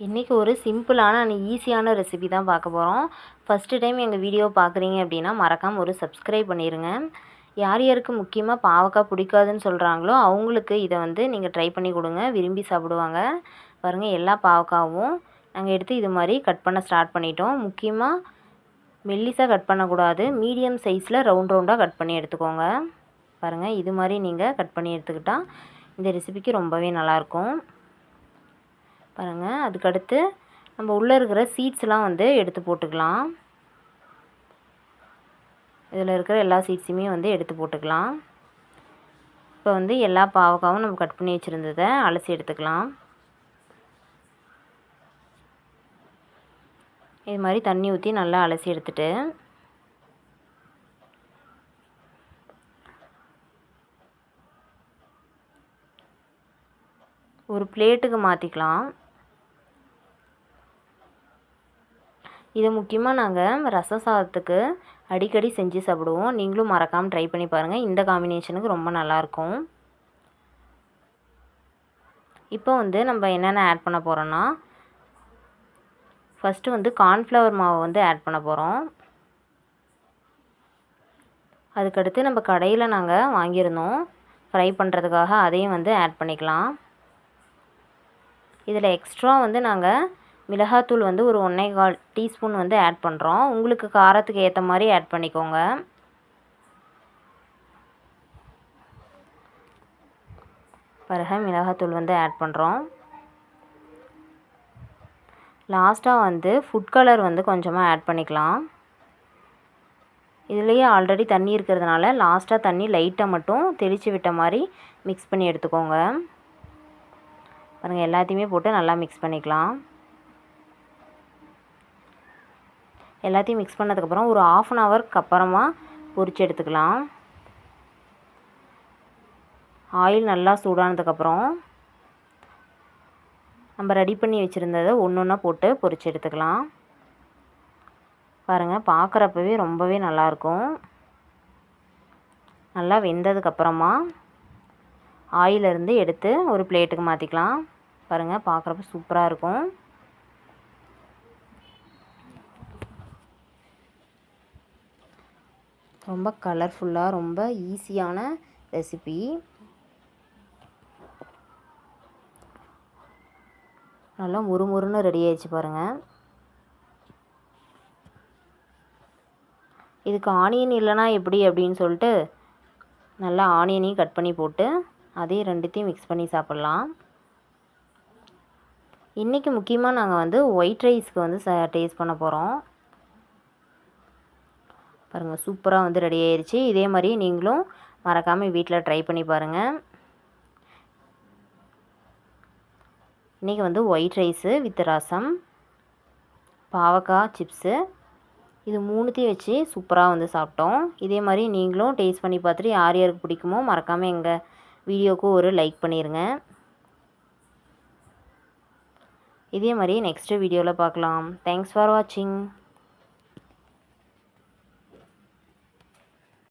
இன்றைக்கி ஒரு சிம்பிளான ஆனால் ஈஸியான ரெசிபி தான் பார்க்க போகிறோம் ஃபஸ்ட்டு டைம் எங்கள் வீடியோ பார்க்குறீங்க அப்படின்னா மறக்காமல் ஒரு சப்ஸ்கிரைப் பண்ணிடுங்க யார் யாருக்கு முக்கியமாக பாவக்காய் பிடிக்காதுன்னு சொல்கிறாங்களோ அவங்களுக்கு இதை வந்து நீங்கள் ட்ரை பண்ணி கொடுங்க. விரும்பி சாப்பிடுவாங்க. பாருங்கள் எல்லா பாவக்காவும் நாங்கள் எடுத்து இது மாதிரி கட் பண்ண ஸ்டார்ட் பண்ணிட்டோம். முக்கியமாக மெல்லிஸாக கட் பண்ணக்கூடாது. மீடியம் சைஸில் ரவுண்ட் ரவுண்டாக கட் பண்ணி எடுத்துக்கோங்க. பாருங்கள் இது மாதிரி நீங்கள் கட் பண்ணி எடுத்துக்கிட்டால் இந்த ரெசிபிக்கு ரொம்பவே நல்லாயிருக்கும் பாருங்கள் அதுக்கடுத்து நம்ம உள்ளே இருக்கிற சீட்ஸ்லாம் வந்து எடுத்து போட்டுக்கலாம். இதில் இருக்கிற எல்லா சீட்ஸுமே வந்து எடுத்து போட்டுக்கலாம். இப்போ வந்து எல்லா பாவக்காவும் நம்ம கட் பண்ணி வச்சுருந்ததை அலசி எடுத்துக்கலாம். இது மாதிரி தண்ணி ஊற்றி நல்லா அலசி எடுத்துட்டு ஒரு பிளேட்டுக்கு மாற்றிக்கலாம் இதை முக்கியமாக நாங்கள் ரச சாதத்துக்கு அடிக்கடி செஞ்சு சாப்பிடுவோம். நீங்களும் மறக்காமல் ட்ரை பண்ணி பாருங்கள் இந்த காம்பினேஷனுக்கு ரொம்ப நல்லாயிருக்கும். இப்போ வந்து நம்ம என்னென்ன ஆட் பண்ண போகிறோன்னா ஃபஸ்ட்டு வந்து கார்ன்ஃப்ளவர் மாவை வந்து ஆட் பண்ண போகிறோம் அதுக்கடுத்து நம்ம கடையில் நாங்கள் வாங்கியிருந்தோம். ஃப்ரை பண்ணுறதுக்காக அதையும் வந்து ஆட் பண்ணிக்கலாம். இதில் எக்ஸ்ட்ரா வந்து நாங்கள் மிளகாத்தூள் வந்து ஒரு ஒன்றே கால் டீஸ்பூன் வந்து ஆட் பண்ணுறோம் உங்களுக்கு காரத்துக்கு ஏற்ற மாதிரி ஆட் பண்ணிக்கோங்க. பிறகு மிளகாத்தூள் வந்து ஆட் பண்ணுறோம் லாஸ்ட்டாக வந்து ஃபுட் கலர் வந்து கொஞ்சமாக ஆட் பண்ணிக்கலாம். இதுலேயே ஆல்ரெடி தண்ணி இருக்கிறதுனால லாஸ்ட்டாக தண்ணி லைட்டாக மட்டும் தெளித்து விட்ட மாதிரி மிக்ஸ் பண்ணி எடுத்துக்கோங்க. பாருங்கள் எல்லாத்தையுமே போட்டு நல்லா மிக்ஸ் பண்ணிக்கலாம். எல்லாத்தையும் மிக்ஸ் பண்ணதுக்கப்புறம் ஒரு ஆஃப் அன் ஹவருக்கு அப்புறமா பொரிச்சு எடுத்துக்கலாம். ஆயில் நல்லா சூடானதுக்கப்புறம் நம்ம ரெடி பண்ணி வச்சுருந்ததை ஒன்று ஒன்றா போட்டு பொரிச்சு எடுத்துக்கலாம். பாருங்கள் பார்க்குறப்பவே ரொம்பவே நல்லாயிருக்கும் நல்லா வெந்ததுக்கப்புறமா ஆயிலிருந்து எடுத்து ஒரு பிளேட்டுக்கு மாற்றிக்கலாம் பாருங்கள் பார்க்குறப்ப சூப்பராக இருக்கும். ரொம்ப கலர்ஃபுல்லாக ரொம்ப ஈஸியான ரெசிபி நல்லா முறுமுறுன்னு ரெடி ஆயிடுச்சு பாருங்கள் இதுக்கு ஆனியன் இல்லைனா எப்படி அப்படின்னு சொல்லிட்டு நல்லா ஆனியனையும் கட் பண்ணி போட்டு அதையும் ரெண்டுத்தையும் மிக்ஸ் பண்ணி சாப்பிட்லாம். இன்றைக்கி முக்கியமாக நாங்கள் வந்து ஒயிட் ரைஸ்க்கு வந்து ச டேஸ்ட் பண்ண போகிறோம் பாருங்கள் சூப்பராக வந்து ரெடி ஆயிடுச்சு இதே மாதிரி நீங்களும் மறக்காமல் வீட்டில் ட்ரை பண்ணி பாருங்கள் இன்றைக்கி வந்து ஒயிட் ரைஸு வித் ரசம் பாவக்காய் சிப்ஸு இது மூணுத்தையும் வச்சு சூப்பராக வந்து சாப்பிட்டோம். இதே மாதிரி நீங்களும் டேஸ்ட் பண்ணி பார்த்துட்டு யார் யாருக்கு பிடிக்குமோ மறக்காமல் எங்கள் வீடியோவுக்கு ஒரு லைக் பண்ணிடுங்க இதே மாதிரி நெக்ஸ்ட்டு வீடியோவில் பார்க்கலாம். தேங்க்ஸ் ஃபார் வாட்சிங்